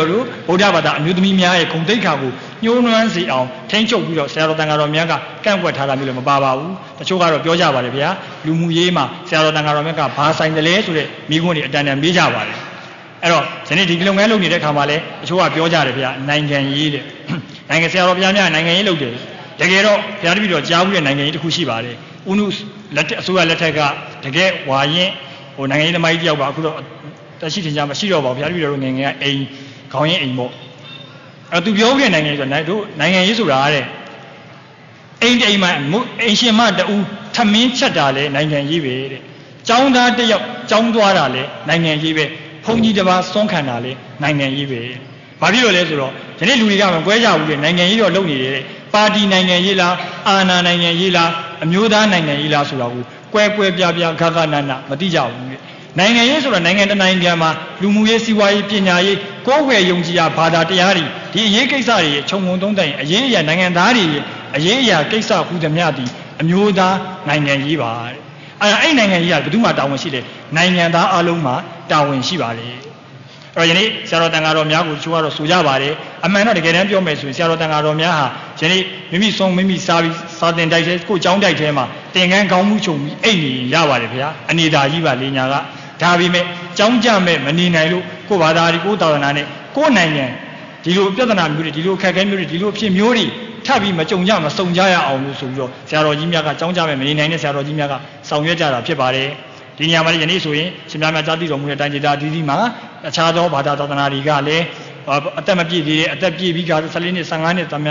တို့ဗုဒ္ဓဘာသာအမျိုးသမီးများရဲ့ဂုဏ်သိက္ခာကိုညှိုးနွမ်းစေအောင်ထိန်းချုပ်ပြီးတော့ဆရာတော်တန်ဃာတော်များကကန့်ကွက်ထားတာမျိုးလည်းမပါပါဘူးတချို့ကတော့ပြောကြပါတယ်ဗျာလူမှုရေးမှာဆရာတော်တန်ဃာတော်များကဘာဆိုင်တယ်လဲဆိုတဲ့မိခွန်းတွေအတန်တန်မေးကြပါတယ်အဲ့တော့ဒီနေ့ဒီလုပ်ငန်းလုပ်နေတဲ့ခါမှာလည်းတချို့ကပြောကြတယ်ဗျာနိုင်ငံရေးတဲ့နိုင်ငံဆရာတော်ဘုရားများနိုင်ငံရေးလုပ်တယ်တကယ်တော့ဘုရားတပည့်တော်ကြားဘူးတဲ့နိုင်ငံရေးတစ်ခုရှိပါတယ်ဥနုလက်ထက်အစိုးရလက်ထက်ကတကယ်ဝါရင်ဟိုနိုင်ငံရေးသမားကြီးတယောက်ပါအခုတော့တရှိထင်ကြမရှိတော့ပါဘူးဘုရားတပည့်တော်တို့ငယ်ငယ်ကအိမ် ခေါင်းရင်အိမ်ပေါ့အဲ့သူပြောခဲ့နိုင်ငံရေးဆိုတော့တို့နိုင်ငံရေးဆိုတာတဲ့အိမ်တိမ်မှာအိမ်ရှင်မတူထမင်းချက်တာလဲနိုင်ငံရေးပဲတဲ့ကျောင်းသားတစ်ယောက်ကျောင်းသွားတာလဲနိုင်ငံရေးပဲဘုန်းကြီးတစ်ပါးစွန့်ခံတာလဲနိုင်ငံရေးပဲဘာဖြစ်လို့လဲဆိုတော့ဒီနေ့လူတွေကမကွဲကြဘူးလေနိုင်ငံရေးတော့လုပ်နေတယ်တဲ့ပါတီနိုင်ငံရေးလားအာဏာနိုင်ငံရေးလားအမျိုးသားနိုင်ငံရေးလားဆိုတာကိုကွဲကွဲပြားပြားခါခါနာနာမသိကြဘူးလေ နိုင်ငံရေးဆိုတော့နိုင်ငံတကာနိုင်ငံမှာလူမှုရေးစီးပွားရေးပညာရေးကိုယ်ွယ်ယုံကြည်ရာဘာသာတရားတွေဒီအရေးကိစ္စတွေခြုံငုံသုံးတိုင်အရေးအရာနိုင်ငံသားတွေအရေးအရာကိစ္စဟူသည်များသည်အမျိုးသားနိုင်ငံရေးပါတဲ့အဲအဲ့နိုင်ငံရေးကဘယ်သူမှတာဝန်ရှိတယ်နိုင်ငံသားအလုံးမှာတာဝန်ရှိပါတယ်အဲ့တော့ယနေ့ဆရာတော်တန်ဃာတော်များကိုချိုးကတော့ဆိုကြပါတယ်အမှန်တော့တကယ်တမ်းပြောမယ်ဆိုရင်ဆရာတော်တန်ဃာတော်များဟာယနေ့မိမိဆုံးမိမိစားပြီးစာတင်တိုက်ထဲကိုကျောင်းတိုက်ထဲမှာတင်ကန်းကောင်းမှုချုပ်ပြီးအိတ်နေရပါတယ်ဗျာအနေသာကြီးပါလေညာက ဒါပေမဲ့ကြောင်းကြမဲ့မနေနိုင်လို့ကိုယ်ဘာသာတွေကိုယ်သာသနာနဲ့ကိုယ်နိုင်ငံဒီလိုပြဿနာမျိုးတွေဒီလိုအခက်အခဲမျိုးတွေဒီလိုအဖြစ်မျိုးတွေထပ်ပြီးမကြုံကြမစုံကြရအောင်လို့ဆိုပြီးတော့ဆရာတော်ကြီးများကကြောင်းကြမဲ့မနေနိုင်တဲ့ဆရာတော်ကြီးများကဆောင်ရွက်ကြတာဖြစ်ပါတယ်ဒီနေရာမှာလည်းယနေ့ဆိုရင်ရှင်များများကြားသိတော်မူတဲ့တိုင်းဒေသအသီးသီးမှာအခြားသောဘာသာသာသနာတွေကလည်းအသက်မပြည့်သေးတဲ့အသက်ပြည့်ပြီးက14နှစ်15နှစ်သမ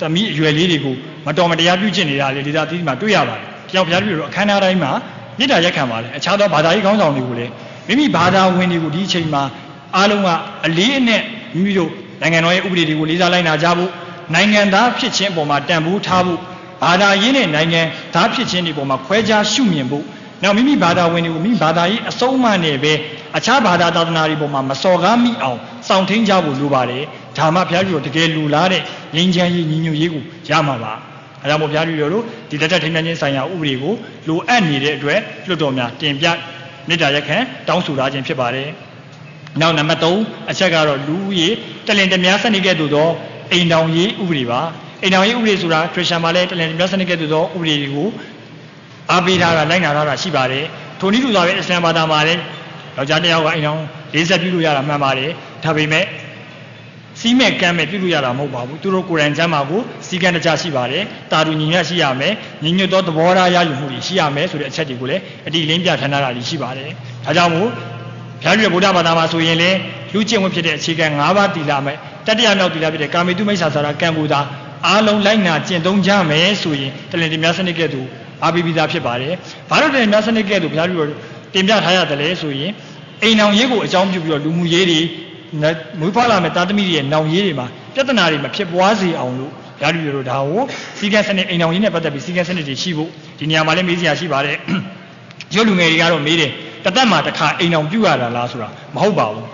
သမီးအရွယ်လေးတွေကိုမတော်မတရားပြုကျင့်နေတာလေဒေသအသီးသီးမှာတွေ့ရပါတယ်။ကြောက်ဖျားပြီးတော့အခမ်းအနားတိုင်းမှာ မြစ်တာရက်ခံပါတယ်အခြားသောဘာသာရေးခေါင်းဆောင်တွေကိုလည်းမိမိဘာသာဝင်တွေကိုဒီအချိန်မှာအားလုံးကအလေးအနက်မိမိတို့နိုင်ငံတော်ရဲ့ဥပဒေတွေကိုလေးစားလိုက်နာကြဖို့နိုင်ငံသားဖြစ်ခြင်းအပေါ်မှာတန်ဖိုးထားဖို့ဘာသာရေးနဲ့နိုင်ငံသားဖြစ်ခြင်းတွေအပေါ်မှာခွဲခြားရှုမြင်ဖို့နောက်မိမိဘာသာဝင်တွေကိုမိမိဘာသာရေးအစုံအမနဲ့ပဲအခြားဘာသာသာသနာတွေပေါ်မှာမစော်ကားမိအောင်စောင့်ထိန်ကြဖို့လိုပါတယ်ဒါမှဘုရားကြီးတို့တကယ်လူလားတဲ့ငြိမ်းချမ်းရေးညီညွတ်ရေးကိုရမှာပါ အဲဒါမို့ဘုရားကြီးတို့ဒီတက်တက်ထိန်းသိမ်းခြင်းဆိုင်ရာဥပဒေကိုလိုအပ်နေတဲ့အတွက်လွတ်တော်များတင်ပြမေတ္တာရက်ခံတောင်းဆိုထားခြင်းဖြစ်ပါတယ်နောက်နံပါတ်3အချက်ကတော့လူဦးရေတလင်တများစနစ်ကဲ့သို့သောအိမ်တော်ရေးဥပဒေပါအိမ်တော်ရေးဥပဒေဆိုတာခရစ်ယာန်မှာလည်းတလင်တများစနစ်ကဲ့သို့သောဥပဒေတွေကိုအားပေးထားတာလိုက်နာထားတာရှိပါတယ်ထိုနည်းတူစွာပဲအစ္စလမ်ဘာသာမှာလည်းယောက်ျားတစ်ယောက်ကအိမ်တော်40ပြုလို့ရတာမှန်ပါတယ်ဒါပေမဲ့ စီးမဲ့ကမ်းမဲ့ပြုလို့ရတာမဟုတ်ပါဘူးသူတို့ကိုယ်တိုင်ကျမ်းမာကိုစီကံတကြရှိပါတယ်တာတူညီညွတ်ရှိရမယ်ညီညွတ်သောသဘောထားရယူမှုတွေရှိရမယ်ဆိုတဲ့အချက်တွေကိုလည်းအတိအလင်းပြထမ်းထားတာရှိပါတယ်ဒါကြောင့်မို့ဘုရားကြီးဗုဒ္ဓဘာသာမှာဆိုရင်လည်းလူကျင့်ဝတ်ဖြစ်တဲ့အခြေခံ၅ပါးတည်လာမယ်တတိယမြောက်တည်လာဖြစ်တဲ့ကာမိတုမိစ္ဆာစာရကံဘူတာအားလုံးလိုက်နာကျင့်သုံးကြမယ်ဆိုရင်တလင်တများစနစ်ကဲ့သို့အားပေးပြီးသားဖြစ်ပါတယ်ဘာလို့တလင်များစနစ်ကဲ့သို့ဘုရားကြီးတင်ပြထားရတယ်လဲဆိုရင်အိမ်အောင်ရေးကိုအကြောင်းပြုပြီးတော့လူမှုရေးတွေ မွေးဖွားလာမဲ့တာသမီတွေရဲ့နောင်ရေးတွေမှာပြဿနာတွေမဖြစ်ပွားစေအောင်လို့ဓာတ်တွေတို့ဒါကိုစီကံစနစ်အိမ်အောင်ရေးနဲ့ပတ်သက်ပြီးစီကံစနစ်တွေရှိဖို့ဒီနေရာမှာလည်းမေးစရာရှိပါတယ်ရုပ်လူငယ်တွေကတော့မေးတယ်တသက်မှာတစ်ခါအိမ်အောင်ပြုတ်ရတာလားဆိုတာမဟုတ်ပါဘူး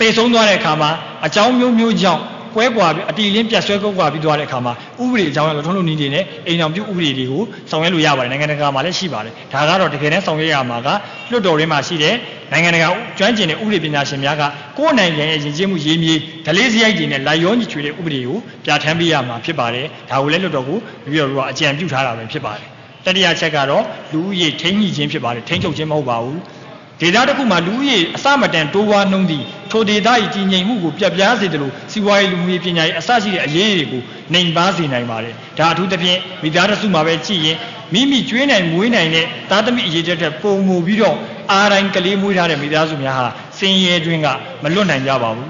တေဆုံးသွားတဲ့အခါမှာအကြောင်းမျိုးမျိုးကြောင့် ကွဲကွာပြီးအတီလင်းပြတ်ဆွဲကွက်ကွာပြီးသွားတဲ့အခါမှာဥပဒေအကြောင်းအရထုံးလုံးနည်းတွေနဲ့အိမ်အောင်ပြုတ်ဥပဒေတွေကိုဆောင်ရွက်လို့ရပါတယ်နိုင်ငံတကာမှာလည်းရှိပါတယ်ဒါကတော့တကယ်တမ်းဆောင်ရွက်ရမှာကလွှတ်တော်ရင်းမှာရှိတဲ့နိုင်ငံတကာကျွမ်းကျင်တဲ့ဥပဒေပညာရှင်များကကိုယ်နိုင်ငံရဲ့ယဉ်ကျေးမှုရေးမြေဒလေးစရိုက်တွေနဲ့လိုက်ရောညီချွေတဲ့ဥပဒေကိုပြဋ္ဌာန်းပေးရမှာဖြစ်ပါတယ်ဒါကိုလည်းလွှတ်တော်ကိုပြီးတော့အကြံပြုထားတာပဲဖြစ်ပါတယ်တတိယချက်ကတော့လူဦးရေထိန်းညှိခြင်းဖြစ်ပါတယ်ထိန်းချုပ်ခြင်းမဟုတ်ပါဘူး ဒေသတစ်ခုမှာလူဦးရေအစမတန်တိုးဝါနှုံးသည့်ထိုဒေသ၏ကြီးငြိမ်မှုကိုပြတ်ပြားစေတယ်လို့စီးပွားရေးလူမှုရေးပညာရေးအစရှိတဲ့အရေးတွေကိုနှိမ်ပါစေနိုင်ပါတယ်ဒါအထူးသဖြင့်မိသားစုမှာပဲကြည့်ရင်မိမိကျွေးနိုင်မွေးနိုင်တဲ့သားသမီးအရေးတက်တဲ့ပုံမူပြီးတော့အားတိုင်းကလေးမွေးထားတဲ့မိသားစုများဟာစင်ရဲတွင်းကမလွတ်နိုင်ကြပါဘူး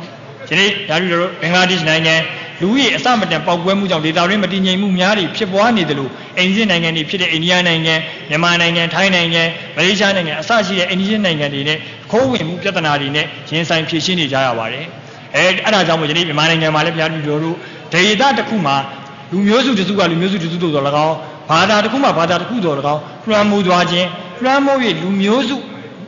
ဒီနေ့ဒါပြီးတော့ဘင်္ဂလားဒေ့ရှ်နိုင်ငံ လူကြီးအစမတန်ပောက်ကွဲမှုကြောင့်ဒေသတွင်းမတည်ငြိမ်မှုများတွေဖြစ်ပွားနေတယ်လို့အိန္ဒိယနိုင်ငံတွေဖြစ်တဲ့အိန္ဒိယနိုင်ငံမြန်မာနိုင်ငံထိုင်းနိုင်ငံမလေးရှားနိုင်ငံအစရှိတဲ့အိန္ဒိယနိုင်ငံတွေနဲ့ခိုးဝင်မှုပြဿနာတွေနဲ့ရင်ဆိုင်ဖြေရှင်းနေကြရပါတယ်အဲအဲ့ဒါကြောင့်မို့ယနေ့မြန်မာနိုင်ငံမှာလည်းဘုရားလူတို့ဒေသတစ်ခုမှာလူမျိုးစုတစ်စုကလူမျိုးစုတစ်စုတို့တော်၎င်းဘာသာတစ်ခုမှဘာသာတစ်ခုတော်၎င်းလွှမ်းမိုးသွားခြင်းလွှမ်းမိုး၍လူမျိုးစု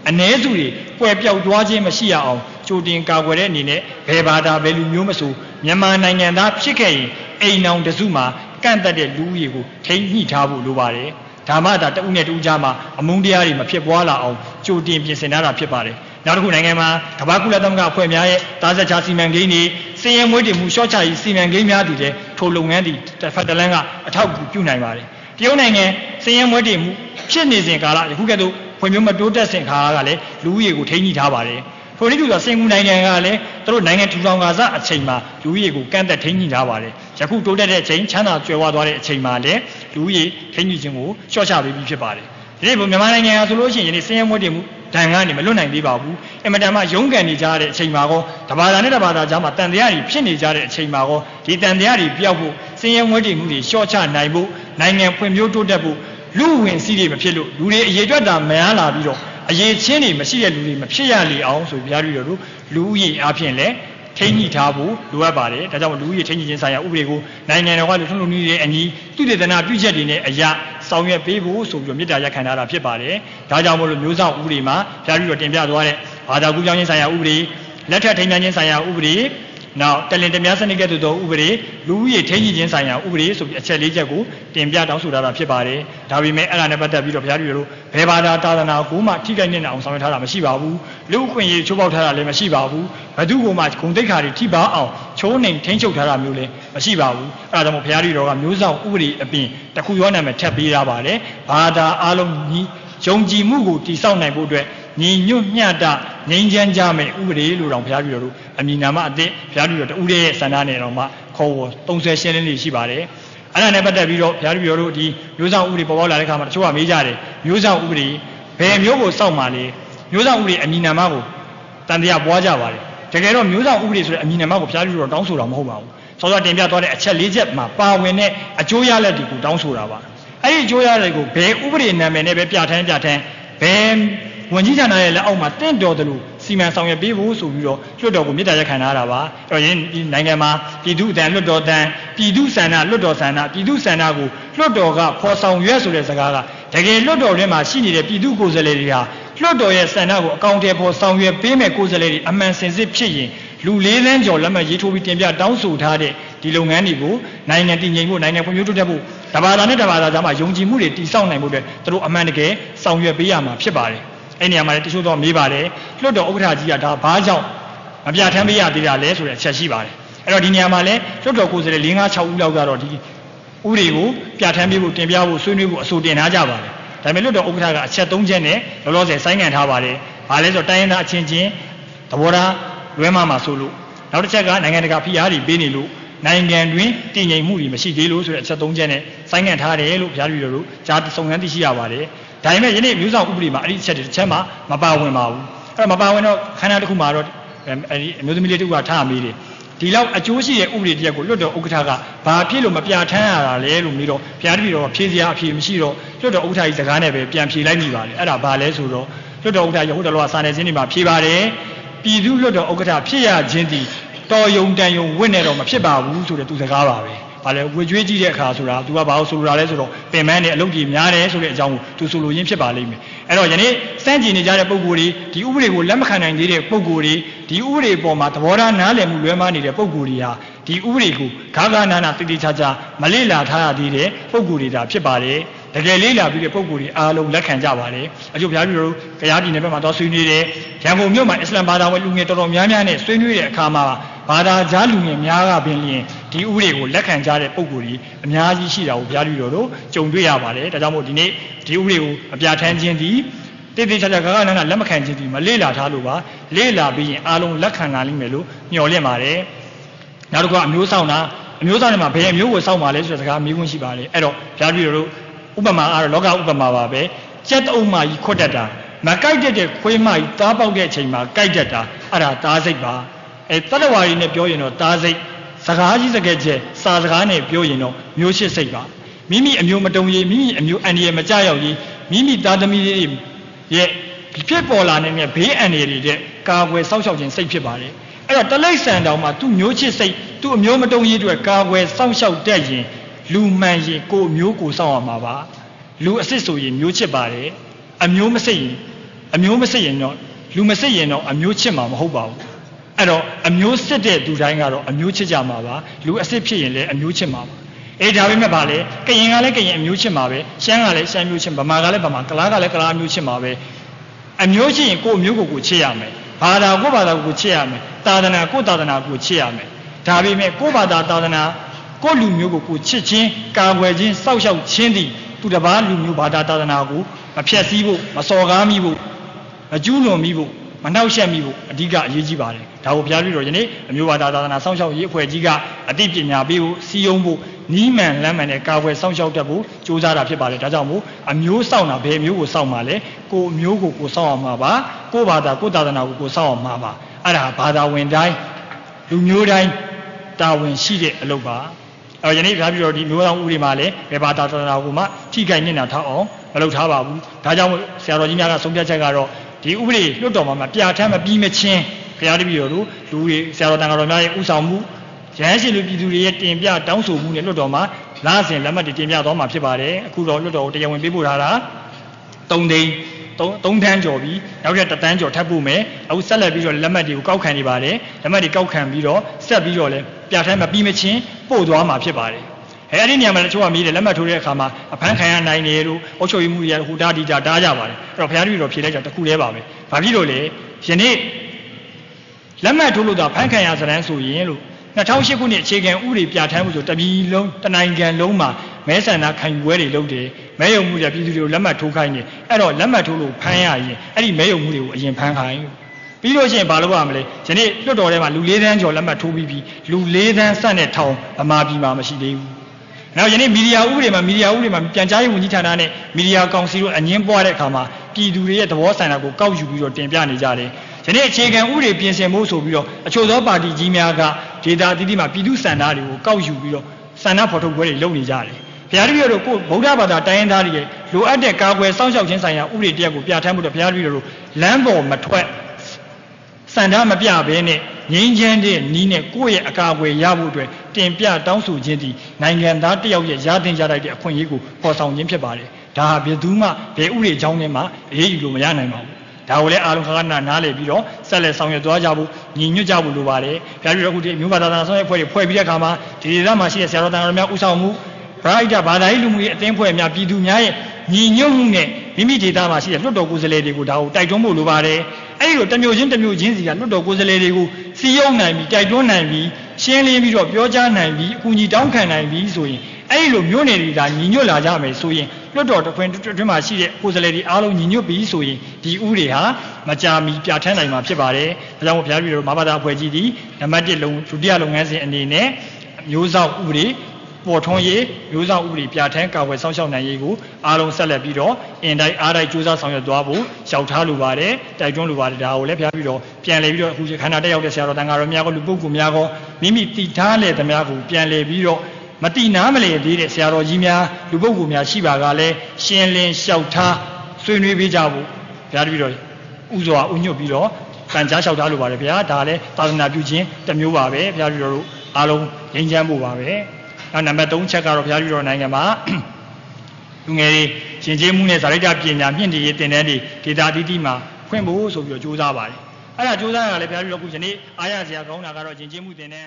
အ ਨੇ စုတွေကွယ်ပြောက်သွားခြင်းမရှိရအောင် ကြိုတင်ကာကွယ်တဲ့အနေနဲ့ဘယ်ဘာသာဘယ်လူမျိုးမဆိုမြန်မာနိုင်ငံသားဖြစ်ခဲ့ရင်အိမ်အောင်တစုမှာကန့်သက်တဲ့လူဦးရေကိုထိန်းညှိထားဖို့လိုပါတယ်။ဒါမှသာတဦးနဲ့တဦးကြားမှာအမုန်းတရားတွေမဖြစ်ပွားလာအောင်ကြိုတင်ပြင်ဆင်ထားတာဖြစ်ပါတယ်။နောက်တစ်ခုနိုင်ငံမှာကမ္ဘာကုလသမဂ္ဂအဖွဲ့များရဲ့တားဆက်ချစီမံကိန်းတွေစီရင်မွေးတည်မှုရှော့ချရေးစီမံကိန်းများတည်တဲ့ထိုလုပ်ငန်းတည်တစ်ဖက်တစ်လမ်းကအထောက်အကူပြုနိုင်ပါတယ်တရုတ်နိုင်ငံစီရင်မွေးတည်မှုဖြစ်နေစဉ်ကာလယခုကဲ့သို့ဖွံ့ဖြိုးမတိုးတက်စဉ်ခါကလည်းလူဦးရေကိုထိန်းညှိထားပါတယ် ထိုနည်းတူသောစင်ကူနိုင်ငံကလည်းသူတို့နိုင်ငံထူထောင်ကာစအချိန်မှာလူဦးရေကိုကန့်သက်ထိန်းညှိထားပါတယ်ယခုတိုးတက်တဲ့အချိန်ချမ်းသာကြွယ်ဝသွားတဲ့အချိန်မှာလည်းလူဦးရေထိန်းညှိခြင်းကိုရှော့ချပေးပြီးဖြစ်ပါတယ်ဒီနေ့မြန်မာနိုင်ငံကဆိုလို့ရှိရင်ယနေ့စင်ရမွေးတည်မှုဒဏ်ကနေမလွတ်နိုင်သေးပါဘူးအင်မတန်မှရုန်းကန်နေကြတဲ့အချိန်မှာကောတဘာသာနဲ့တဘာသာကြားမှာတန်တရားတွေဖြစ်နေကြတဲ့အချိန်မှာကောဒီတန်တရားတွေပျောက်ဖို့စင်ရမွေးတည်မှုတွေရှော့ချနိုင်ဖို့နိုင်ငံဖွံ့ဖြိုးတိုးတက်ဖို့လူဝင်စည်းတွေမဖြစ်လို့လူတွေအရေးအတွက်တာမရလာပြီးတော့ အရေးချင်းတွေမရှိတဲ့လူတွေမဖြစ်ရလေအောင်ဆိုပြားပြီးတော့လူဦးရေအပြင်လည်းထိန်းညှိထားဖို့လိုအပ်ပါတယ်ဒါကြောင့်လူဦးရေထိန်းညှိခြင်းဆိုင်ရာဥပဒေကိုနိုင်ငံတော်ကလူထုလူနည်းတွေအညီသူတေသနာပြုချက်တွေနဲ့အရာဆောင်ရွက်ပေးဖို့ဆိုပြီးတော့မြစ်တာရက်ခံထားတာဖြစ်ပါတယ်ဒါကြောင့်မို့လို့မျိုးစောင့်ဥပဒေမှာပြားပြီးတော့တင်ပြသွားတဲ့ဘာသာကူးပြောင်းခြင်းဆိုင်ရာဥပဒေလက်ထက်ထိန်းမြခြင်းဆိုင်ရာဥပဒေ နောက်တလင်တများစနစ်ကဲ့သို့သောဥပဒေလူဦးရေထိန်းညှိခြင်းဆိုင်ရာဥပဒေဆိုပြီးအချက်လေးချက်ကိုတင်ပြတောင်းဆိုထားတာဖြစ်ပါတယ်ဒါပေမဲ့အဲ့ဒါနဲ့ပတ်သက်ပြီးတော့ဘုရားကြီးတို့ဘယ်ဘာသာတာသနာကိုမှထိခိုက်နေအောင်ဆောင်ရွက်ထားတာမရှိပါဘူးလူအခွင့်အရေးချိုးဖောက်ထားတာလည်းမရှိပါဘူးဘသူကမှဂုံတိတ်ခါတွေထိပါအောင်ချိုးနှိမ်ထိန်းချုပ်ထားတာမျိုးလည်းမရှိပါဘူးအဲ့ဒါကြောင့်မို့ဘုရားကြီးတော်ကမျိုးဆောင်ဥပဒေအပြင်တခုရောနာမည်ထပ်ပေးထားပါတယ်ဘာသာအလုံးညီယုံကြည်မှုကိုတည်ဆောက်နိုင်ဖို့အတွက် ညီညွတ်မျှတငြိမ်းချမ်းကြမယ်ဥပဒေလို့တောင်ဘုရားပြည်တော်တို့အမည်နာမအသစ်ဘုရားပြည်တော်တူတဲ့ဆန္ဒနဲ့တော့မှခေါ်ဝေါ်သုံးဆယ်ရှင်းလင်းနေရှိပါတယ်အဲ့ဒါနဲ့ပတ်သက်ပြီးတော့ဘုရားပြည်တော်တို့ဒီမျိုးဆောင်ဥပဒေပေါ်ပေါက်လာတဲ့အခါမှာတချို့ကမေးကြတယ်မျိုးဆောင်ဥပဒေဘယ်မျိုးကိုစောင့်မှလဲမျိုးဆောင်ဥပဒေအမည်နာမကိုတန်တရားပွားကြပါတယ်တကယ်တော့မျိုးဆောင်ဥပဒေဆိုတဲ့အမည်နာမကိုဘုရားပြည်တော်တောင်းဆိုတာမဟုတ်ပါဘူးစောစောတင်ပြသွားတဲ့အချက်၄ချက်မှာပါဝင်တဲ့အကျိုးရလဒ်တွေကိုတောင်းဆိုတာပါအဲ့ဒီအကျိုးရလဒ်ကိုဘယ်ဥပဒေနာမည်နဲ့ပဲပြဋ္ဌာန်းပြဋ္ဌာန်းဘယ် ဝန်ကြီးဌာနရဲ့လက်အောက်မှာတင့်တော်တယ်လို့စီမံဆောင်ရွက်ပေးဖို့ဆိုပြီးတော့လွှတ်တော်ကိုမြစ်တာရက်ခံထားတာပါအဲ့တော့ယင်းဒီနိုင်ငံမှာပြည်သူ့အတန်လွှတ်တော်တန်ပြည်သူ့ဆန္ဒလွှတ်တော်ဆန္ဒပြည်သူ့ဆန္ဒကိုလွှတ်တော်ကဖော်ဆောင်ရွက်ဆိုတဲ့စကားကတကယ်လွှတ်တော်ထဲမှာရှိနေတဲ့ပြည်သူ့ကိုယ်စားလှယ်တွေဟာလွှတ်တော်ရဲ့ဆန္ဒကိုအကောင့်ထဲပေါ်ဆောင်ရွက်ပေးမဲ့ကိုယ်စားလှယ်တွေအမှန်စင်စစ်ဖြစ်ရင်လူလေးသန်းကျော်လက်မှတ်ရေးထိုးပြီးတင်ပြတောင်းဆိုထားတဲ့ဒီလုပ်ငန်းတွေကိုနိုင်ငံတည်ငြိမ်ဖို့နိုင်ငံဖွံ့ဖြိုးတိုးတက်ဖို့တဘာသာနဲ့တဘာသာကြားမှာယုံကြည်မှုတွေတည်ဆောက်နိုင်ဖို့အတွက်သူတို့အမှန်တကယ်ဆောင်ရွက်ပေးရမှာဖြစ်ပါတယ် အဲ့နေရာမှာလည်းတချို့တော့မေးပါတယ်လွတ်တော်ဥက္ကဋ္ဌကြီးကဒါဘာကြောင့်မပြဋ္ဌာန်းပေးရသေးတာလဲဆိုတဲ့အချက်ရှိပါတယ်အဲ့တော့ဒီနေရာမှာလည်းလွတ်တော်ကိုယ်စားလှယ်၄၅6ဦးလောက်ကတော့ဒီဥပဒေကိုပြဋ္ဌာန်းပေးဖို့တင်ပြဖို့ဆွေးနွေးဖို့အဆိုတင်ထားကြပါတယ်ဒါပေမဲ့လွတ်တော်ဥက္ကဋ္ဌကအချက်၃ချက်နဲ့လောလောဆယ်ဆိုင်းငံ့ထားပါတယ်ဘာလဲဆိုတော့တိုင်းရင်းသားအချင်းချင်းသဘောထားလွဲမှားမှာဆိုလို့နောက်တစ်ချက်ကနိုင်ငံတကာဖိအားတွေပေးနေလို့နိုင်ငံတွင်တည်ငြိမ်မှုတွေမရှိသေးလို့ဆိုတဲ့အချက်၃ချက်နဲ့ဆိုင်းငံ့ထားတယ်လို့ဘုရားပြည်တော်တို့ကြားစုံစမ်းသိရှိရပါတယ် ဒါပေမဲ့ယနေ့မျိုးဆောင်ဥပဒေမှာအဲ့ဒီအချက်တွေတစ်ချက်မှမပါဝင်ပါဘူးအဲ့တော့မပါဝင်တော့ခန္ဓာတစ်ခုမှာတော့အဲ့ဒီအမျိုးသမီးလေးတူကထားမေးတယ်ဒီလောက်အကျိုးရှိတဲ့ဥပဒေတရက်ကိုလွတ်တော်ဥက္ကဋ္ဌကဘာဖြစ်လို့မပြဋ္ဌာန်းရတာလဲလို့မေးတော့ဘုရားတပည့်တော်ဖြေစရာအဖြေမရှိတော့လွတ်တော်ဥက္ကဋ္ဌကြီးစကားနဲ့ပဲပြန်ဖြေလိုက်မိပါတယ်အဲ့ဒါဘာလဲဆိုတော့လွတ်တော်ဥက္ကဋ္ဌကြီးဟိုတလောကစာနယ်ဇင်းတွေမှာဖြေပါတယ်ပြည်သူလွတ်တော်ဥက္ကဋ္ဌဖြစ်ရခြင်းဒီတော်ယုံတန်ယုံဝင့်နေတော့မဖြစ်ပါဘူးဆိုတဲ့သူစကားပါပဲ ဘာလဲဝေကျွေးကြည့်တဲ့အခါဆိုတာ तू ကဘာလို့ဆိုလိုတာလဲဆိုတော့ပင်မနဲ့အလုပ်ကြီးများတယ်ဆိုတဲ့အကြောင်းကို तू ဆိုလိုရင်းဖြစ်ပါလိမ့်မယ်အဲ့တော့ယနေ့စန့်ကျင်နေကြတဲ့ပုံကိုယ်တွေဒီဥပဒေကိုလက်မခံနိုင်သေးတဲ့ပုံကိုယ်တွေဒီဥပဒေပေါ်မှာသဘောထားနားလည်မှုလွဲမှားနေတဲ့ပုံကိုယ်တွေဟာဒီဥပဒေကိုဂါဂနာနာတိတိကျကျမလေ့လာထားရသေးတဲ့ပုံကိုယ်တွေဒါဖြစ်ပါတယ်တကယ်လေးလာပြီးတဲ့ပုံကိုယ်တွေအားလုံးလက်ခံကြပါတယ်အကျိုးဘုရားပြည်တော်ကြားပြည်နယ်ဘက်မှာတော့ဆွေးနွေးတယ်ရန်ကုန်မြို့မှာအစ္စလမ်ဘာသာဝင်လူငယ်တော်တော်များများနဲ့ဆွေးနွေးတဲ့အခါမှာဘာသာကြားလူငယ်များကပင်လျင် ဒီဥပဒေကိုလက်ခံကြတဲ့ပုံကိုယ်တွေအများကြီးရှိတာကိုဘုရားပြည်တော်တို့ကြုံတွေ့ရပါတယ်ဒါကြောင့်မို့ဒီနေ့ဒီဥပဒေကိုအပြဋ္ဌာန်းခြင်းဒီတိတိကျကျဂဂနန္ဒလက်မခံခြင်းဒီမလေ့လာထားလို့ပါလေ့လာပြီးရင်အားလုံးလက်ခံလာလိမ့်မယ်လို့မျှော်လင့်ပါတယ်နောက်တစ်ခုကအမျိုးဆောင်တာအမျိုးဆောင်တွေမှာဘယ်အမျိုးကိုစောင့်ပါလဲဆိုတဲ့စကားမေးခွန်းရှိပါတယ်အဲ့တော့ဘုရားပြည်တော်တို့ဥပမာအားလောကဥပမာပါပဲကြက်တအုံမကြီးခွတ်တတ်တာမကြိုက်တဲ့ခွေးမကြီးသားပေါက်တဲ့အချိန်မှာကြိုက်တတ်တာအဲ့ဒါသားစိတ်ပါအဲတတ္တဝါရီနဲ့ပြောရင်တော့သားစိတ် စကားကြီးစကားကျဲစာစကားနဲ့ပြောရင်တော့မျိုးရှိစိတ်ပါမိမိအမျိုးမတုံရေးမိမိအမျိုးအန္တရာယ်မကြရောက်ရေးမိမိသားသမီးတွေရဲ့ဖြစ်ပေါ်လာနေတဲ့ဘေးအန္တရာယ်တွေတဲ့ကာကွယ်စောင့်ရှောက်ခြင်းစိတ်ဖြစ်ပါတယ်အဲ့တော့တလိษံတောင်မှသူ့မျိုးချစ်စိတ်သူ့အမျိုးမတုံရေးအတွက်ကာကွယ်စောင့်ရှောက်တတ်ရင်လူမှန်ရင်ကိုမျိုးကိုစောင့်ရမှာပါလူအစ်စ်ဆိုရင်မျိုးချစ်ပါတယ်အမျိုးမစစ်ရင်အမျိုးမစစ်ရင်တော့လူမစစ်ရင်တော့အမျိုးချစ်မှာမဟုတ်ပါဘူး အဲ့တော့အမျိုးစစ်တဲ့သူတိုင်းကတော့အမျိုးချစ်ကြမှာပါလူအစ်စ်ဖြစ်ရင်လည်းအမျိုးချစ်မှာပါအေးဒါပေမဲ့ဗာလေကရင်ကလည်းကရင်အမျိုးချစ်မှာပဲရှမ်းကလည်းရှမ်းမျိုးချစ်ဗမာကလည်းဗမာကလားကလည်းကလားမျိုးချစ်မှာပဲအမျိုးရှိရင်ကိုယ့်အမျိုးကိုကိုယ်ချစ်ရမယ်ဘာသာကိုယ့်ဘာသာကိုယ်ချစ်ရမယ်သာသနာကိုယ့်သာသနာကိုယ်ချစ်ရမယ်ဒါပေမဲ့ကိုယ့်ဘာသာသာသနာကိုယ့်လူမျိုးကိုကိုယ်ချစ်ခြင်းကာကွယ်ခြင်းစောင့်ရှောက်ခြင်းသည်သူတစ်ပါးလူမျိုးဘာသာသာသနာကိုမဖျက်ဆီးဖို့မစော်ကားမိဖို့မကျူးလွန်မိဖို့ မနှောက်ယှက်မိဖို့အဓိကအရေးကြီးပါတယ်ဒါကိုဘုရားပြုတော်ယနေ့အမျိုးဘာသာသာသနာစောင့်ရှောက်ရေးအဖွဲ့ကြီးကအသိပညာပေးဖို့စီယုံဖို့နီးမှန်လမ်းမှန်နဲ့ကာကွယ်စောင့်ရှောက်တတ်ဖို့ကြိုးစားတာဖြစ်ပါတယ်ဒါကြောင့်မို့အမျိုးစောင့်တာဘယ်မျိုးကိုစောင့်မှာလဲကိုအမျိုးကိုကိုစောင့်အောင်မှာပါကိုဘာသာကိုသာသနာကိုကိုစောင့်အောင်မှာပါအဲ့ဒါဘာသာဝင်တိုင်းလူမျိုးတိုင်းတာဝန်ရှိတဲ့အလုပ်ပါအဲယနေ့ဘုရားပြုတော်ဒီမျိုးတော်ဥပဒေမှာလည်းဘယ်ဘာသာသာသနာကိုမှထိခိုက်နေတာထားအောင်မလုပ်ထားပါဘူးဒါကြောင့်မို့ဆရာတော်ကြီးများကဆုံးဖြတ်ချက်ကတော့ ဒီဥပဒေလွတ်တော်မှာမပြဋ္ဌာန်းမပြီးမချင်းဘုရားတပည့်တော်တို့လူတွေဆရာတော်တန်ခါတော်များရဲ့ဥဆောင်မှုရဟန်းရှင်လူပြည်သူတွေရဲ့တင်ပြတောင်းဆိုမှုနဲ့လွတ်တော်မှာလာစဉ်လက်မှတ်တွေတင်ပြသွားမှာဖြစ်ပါတယ်အခုတော့လွတ်တော်ကိုတရားဝင်ပေးပို့ထားတာ3သိန်း3 3တန်းကျော်ပြီးနောက်ထပ်1တန်းကျော်ထပ်ပို့မယ်အခုဆက်လက်ပြီးတော့လက်မှတ်တွေကိုကောက်ခံနေပါတယ်လက်မှတ်တွေကောက်ခံပြီးတော့ဆက်ပြီးတော့လဲပြဋ္ဌာန်းမပြီးမချင်းပို့သွားမှာဖြစ်ပါတယ် အဲအဲ့ဒီနေရာမှာလည်းချိုးကမီးတယ်လက်မှတ်ထိုးတဲ့အခါမှာအဖမ်းခံရနိုင်တယ်လို့အုပ်ချုပ်ရေးမှုရဟိုတာဒီတာတားကြပါတယ်အဲ့တော့ဘုရားတပည့်တော်ဖြေလိုက်ကြတခုတည်းပါပဲဘာဖြစ်လို့လဲယနေ့လက်မှတ်ထိုးလို့သာဖမ်းခံရစတဲ့ဆိုရင်လို့2008ခုနှစ်အခြေခံဥပဒေပြဋ္ဌာန်းမှုဆိုတပြည်လုံးတနိုင်ငံလုံးမှာမဲဆန္ဒခံယူပွဲတွေလုပ်တယ်မဲယုံမှုတွေပြည်သူတွေကိုလက်မှတ်ထိုးခိုင်းတယ်အဲ့တော့လက်မှတ်ထိုးလို့ဖမ်းရရင်အဲ့ဒီမဲယုံမှုတွေကိုအရင်ဖမ်းခိုင်းပြီးလို့ရှိရင်ဘာလုပ်ရမလဲယနေ့လွတ်တော်ထဲမှာလူ၄တန်းကျော်လက်မှတ်ထိုးပြီးပြီးလူ၄တန်းစတဲ့ထောင်အမာပြည်မှာမရှိသေးဘူး နောက်ယနေ့မီဒီယာဥပဒေမှာမီဒီယာဥပဒေမှာပြန်ကြားရေးဝန်ကြီးဌာနနဲ့မီဒီယာကောင်စီတို့အငင်းပွားတဲ့အခါမှာပြည်သူတွေရဲ့သဘောဆန္ဒကိုကောက်ယူပြီးတော့တင်ပြနေကြတယ်။ယနေ့အခြေခံဥပဒေပြင်ဆင်ဖို့ဆိုပြီးတော့အချို့သောပါတီကြီးများကဒေတာတိတိမှာပြည်သူစန္ဒတွေကိုကောက်ယူပြီးတော့စန္ဒဖော်ထုတ်ပွဲတွေလုပ်နေကြတယ်။ဘုရားတပည့်တော်ကိုဗုဒ္ဓဘာသာတိုင်းရင်းသားတွေရဲ့လိုအပ်တဲ့ကာကွယ်စောင့်ရှောက်ခြင်းဆိုင်ရာဥပဒေတရားကိုပြဋ္ဌာန်းမှုတော့ဘုရားတပည့်တော်တို့လမ်းပေါ်မထွက်စန္ဒမပြဘဲနဲ့ငြိမ်းချမ်းတဲ့နီးနဲ့ကိုယ့်ရဲ့အကာအကွယ်ရဖို့အတွက် တင်ပြတောင်းဆိုခြင်းသည်နိုင်ငံသားတစ်ယောက်ရဲ့ရသင့်ကြလိုက်တဲ့အခွင့်အရေးကိုပေါ်ဆောင်ခြင်းဖြစ်ပါတယ်။ဒါဟာဘယ်သူမှဘယ်ဥပဒေကြောင်းနဲ့မှအေးအေးယူလို့မရနိုင်ပါဘူး။ဒါကိုလည်းအားလုံးခါခဏနားလည်ပြီးတော့ဆက်လက်ဆောင်ရွက်သွားကြဖို့ညီညွတ်ကြဖို့လိုပါတယ်။ပြပြတော့အခုဒီမြို့ဘာသာသာဆောင်ရွက်ဖွဲ့တွေဖွဲ့ပြီးတဲ့အခါမှာဒီဒေသမှာရှိတဲ့ဆရာတော်တန်တော်များဥဆောင်မှုဗရာိတဘာသာရေးလူမှုရေးအသင်းဖွဲ့များပြည်သူများရဲ့ညီညွတ်မှုနဲ့မိမိဒေသမှာရှိတဲ့လွှတ်တော်ကိုယ်စားလှယ်တွေကိုဒါကိုတိုက်တွန်းဖို့လိုပါတယ်။ အဲဒီလိုတစ်မျိုးချင်းတစ်မျိုးချင်းစီကလွှတ်တော်ကိုယ်စားလှယ်တွေကိုစီယုံနိုင်ပြီးတိုက်တွန်းနိုင်ပြီးရှင်းလင်းပြီးတော့ပြောကြားနိုင်ပြီးအကူအညီတောင်းခံနိုင်ပြီးဆိုရင်အဲဒီလိုမျိုးနယ်တွေကညီညွတ်လာကြမယ်ဆိုရင်လွှတ်တော်တစ်ခွင်တွင်မှာရှိတဲ့ကိုယ်စားလှယ်တွေအားလုံးညီညွတ်ပြီးဆိုရင်ဒီဥတွေဟာမကြာမီပြဋ္ဌာန်းနိုင်မှာဖြစ်ပါတယ်။ဒါကြောင့်မို့ဘုရားပြည်တော်မဘာသာအဖွဲ့ကြီးဒီနံပါတ်1လုံးဒုတိယလုပ်ငန်းစဉ်အနေနဲ့မျိုးစောက်ဥတွေ ပေါ်ထွန်းရေးမျိုးစောက်ဥပဒေပြဋ္ဌာန်းကာကွယ်ဆောင်ရှောက်နိုင်ရေးကိုအားလုံးဆက်လက်ပြီးတော့အင်တိုင်းအားတိုင်းစူးစမ်းဆောင်ရွက်သွားဖို့ရှောက်ထားလိုပါတယ်တိုက်တွန်းလိုပါတယ်ဒါကိုလည်းဖျားပြီးတော့ပြန်လည်ပြီးတော့အခုခန္ဓာတက်ရောက်တဲ့ဆရာတော်တန်ဃာတော်များကလူပုဂ္ဂိုလ်များကမိမိတည်ထားလေသမျှကိုပြန်လည်ပြီးတော့မတိနာမလေသေးတဲ့ဆရာတော်ကြီးများလူပုဂ္ဂိုလ်များရှိပါကလည်းရှင်းလင်းလျှောက်ထားဆွေးနွေးပေးကြဖို့ဖျားပြီးတော့ဥစွာဥညွတ်ပြီးတော့စံကြားလျှောက်ထားလိုပါတယ်ဗျာဒါလည်းသာသနာပြုခြင်းတစ်မျိုးပါပဲဖျားပြီးတော့အားလုံးငြိမ်းချမ်းဖို့ပါပဲ နောက်နံပါတ်3ချက်ကတော့ဘုရားပြုတော်နိုင်ငံမှာလူငယ်တွေရှင်ကျေးမှုနဲ့ဇာတိတပညာမြင့်တည်ရေးတင်တဲ့ဒေတာတိတိမှာဖွင့်ဖို့ဆိုပြီးတော့ကြိုးစားပါတယ်။အဲ့ဒါကြိုးစားရတာလည်းဘုရားပြုတော်ခုယနေ့အားရစရာကောင်းတာကတော့ရှင်ကျေးမှုတင်တဲ့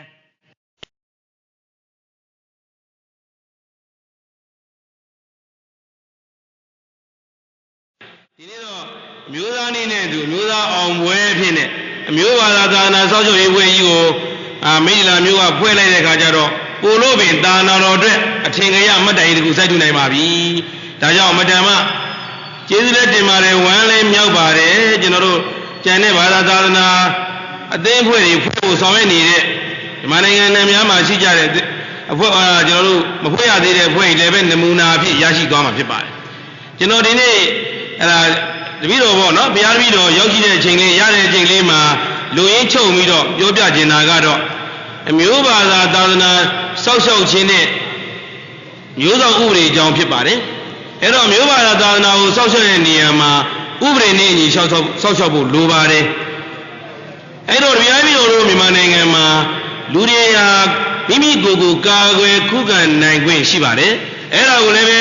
ဒီနေ့တော့အမျိုးသားနေ့နဲ့သူအမျိုးသားအောင်ပွဲဖြစ်နေအမျိုးဘာသာသာနာစောင့်ရှောက်ရေးပွဲကြီးကိုအာမိလာမျိုးကဖွဲ့လိုက်တဲ့ခါကျတော့ ပိုလို့ပင်တာနာတော်အတွက်အထင်ကရအမတ်တိုင်တကူစိုက်ထူနိုင်ပါပြီဒါကြောင့်အမတန်မှကျေးဇူးလက်တင်ပါတယ်ဝမ်းလည်းမြောက်ပါတယ်ကျွန်တော်တို့ကျန်တဲ့ဘာသာသာသနာအသင်းအဖွဲ့တွေဖွဲ့ဖို့ဆောင်ရွက်နေတဲ့မြန်မာနိုင်ငံနဲ့များမှာရှိကြတဲ့အဖွဲ့အာကျွန်တော်တို့မဖွဲ့ရသေးတဲ့အဖွဲ့တွေလည်းပဲနမူနာအဖြစ်ရရှိသွားမှာဖြစ်ပါတယ်ကျွန်တော်ဒီနေ့အဲ့ဒါတပည့်တော်ပေါ့နော်ဘုရားတပည့်တော်ရောက်ရှိတဲ့အချိန်လေးရတဲ့အချိန်လေးမှာလူရင်းချုပ်ပြီးတော့ပြောပြကျင်တာကတော့ အမျိုးဘာသာသာသနာစောက်ရှောက်ခြင်းနဲ့မျိုးဆောင်ဥပဒေအကြောင်းဖြစ်ပါတယ်အဲ့တော့မျိုးဘာသာသာသနာကိုစောက်ရှောက်တဲ့နေရာမှာဥပဒေနဲ့အညီစောက်ရှောက်စောက်ရှောက်ဖို့လိုပါတယ်အဲ့တော့ဘုရားတပည့်တော်တို့မြန်မာနိုင်ငံမှာလူတွေဟာမိမိကိုယ်ကိုကာကွယ်ခုခံနိုင်ခွင့်ရှိပါတယ်အဲ့ဒါကိုလည်းပဲ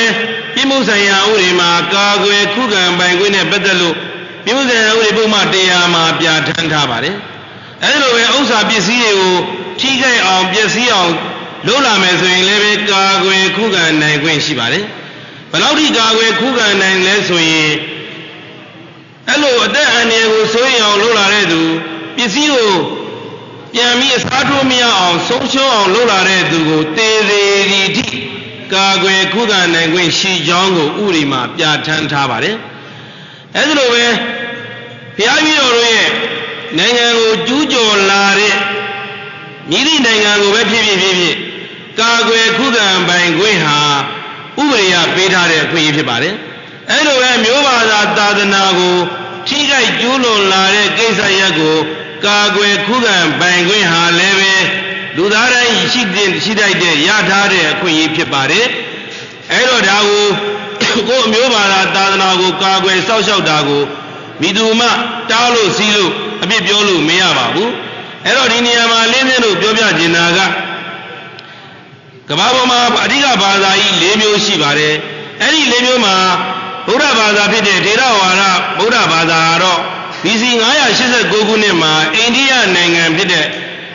ပြည်မှုဆိုင်ရာဥပဒေမှာကာကွယ်ခုခံပိုင်ခွင့်နဲ့ပတ်သက်လို့ပြည်မှုဆိုင်ရာဥပဒေပုံမှန်တရားမှာပြဋ္ဌာန်းထားပါတယ်။အဲဒီလိုပဲဥစ္စာပစ္စည်းတွေကို ထိခိုက်အောင်ပျက်စီးအောင်လုပ်လာမယ်ဆိုရင်လည်းပဲကာကွယ်ခုခံနိုင်ခွင့်ရှိပါတယ်။ဘယ်လောက်ထိကာကွယ်ခုခံနိုင်လဲဆိုရင်အအဲ့လိုအသက်အန္တရာယ်ကိုစိုးရိမ်အောင်လုပ်လာတဲ့သူပစ္စည်းကိုပြန်ပြီးအစားထိုးမရအောင်ဆုံးရှုံးအောင်လုပ်လာတဲ့သူကိုတေသေးဒီထိကာကွယ်ခုခံနိုင်ခွင့်ရှိကြောင်းကိုဥပဒေမှာပြဋ္ဌာန်းထားပါတယ်အဲ့ဒီလိုပဲဘုရားကြီးတော်တို့ရဲ့နိုင်ငံကိုကျူးကျော်လာတဲ့ မြည်သည့်နိုင်ငံကိုပဲဖြစ်ဖြစ်ဖြစ်ဖြစ်ကာကွယ်ခုခံပိုင်ခွင့်ဟာဥပဒေရပေးထားတဲ့အခွင့်အရေးဖြစ်ပါတယ်အဲ့လိုပဲမျိုးဘာသာသာသနာကိုထိခိုက်ကျူးလွန်လာတဲ့ကိစ္စရပ်ကိုကာကွယ်ခုခံပိုင်ခွင့်ဟာလည်းပဲလူသားတိုင်းရှိတဲ့ရှိတတ်တဲ့ရထားတဲ့အခွင့်အရေးဖြစ်ပါတယ်အဲ့တော့ဒါကိုကိုယ်အမျိုးဘာသာသာသနာကိုကာကွယ်စောင့်ရှောက်တာကိုမိသူမှတားလို့စီးလို့အပြစ်ပြောလို့မရပါဘူး အဲ့တော့ဒီနေရာမှာလင်းလင်းလို့ပြောပြချင်တာကကမ္ဘာပေါ်မှာအဓိကဘာသာကြီး၄မျိုးရှိပါတယ်အဲ့ဒီ၄မျိုးမှာဗုဒ္ဓဘာသာဖြစ်တဲ့ဒေရဝါဒဗုဒ္ဓဘာသာကတော့ BC 989ခုနှစ်မှာအိန္ဒိယနိုင်ငံဖြစ်တဲ့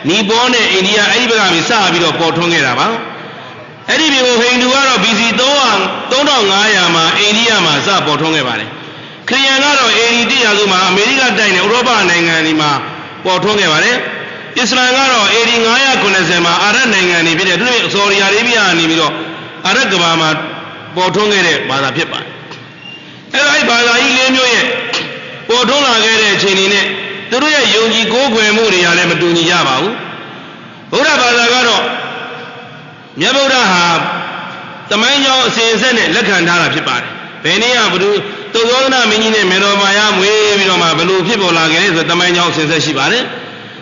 နီပေါနဲ့အိန္ဒိယအဲ့ဒီဘက်ကပြီးစပြီးတော့ပေါ်ထွန်းခဲ့တာပါအဲ့ဒီမျိုးဟိန္ဒူကတော့ BC 300 3500မှာအိန္ဒိယမှာစပေါ်ထွန်းခဲ့ပါတယ်ခရစ်ယာန်ကတော့ AD 100ရာစုမှာအမေရိကတိုက်နဲ့ဥရောပနိုင်ငံတွေမှာပေါ်ထွန်းခဲ့ပါတယ် အစ္စလာမ်ကတော့ AD 990မှာအာရဗ်နိုင်ငံတွေဖြစ်တဲ့သူတို့ဆော်ဒီအာရေဗျကနေပြီးတော့အာရဗ်ကမ္ဘာမှာပေါ်ထွန်းခဲ့တဲ့ဘာသာဖြစ်ပါတယ်အဲ့တော့အဲ့ဘာသာကြီး၄မျိုးရဲ့ပေါ်ထွန်းလာခဲ့တဲ့အချိန်တွေနဲ့သူတို့ရဲ့ယုံကြည်ကိုးကွယ်မှုတွေကလည်းမတူညီကြပါဘူးဗုဒ္ဓဘာသာကတော့မြတ်ဗုဒ္ဓဟာတမိုင်းကြောင်းအစဉ်အဆက်နဲ့လက်ခံထားတာဖြစ်ပါတယ်ဘယ်နည်းကဘုသူသုသောသနာမင်းကြီးနဲ့မေတော်မာယာမွေးပြီးတော့မှဘလို့ဖြစ်ပေါ်လာခဲ့လဲဆိုတမိုင်းကြောင်းအစဉ်အဆက်ရှိပါတယ်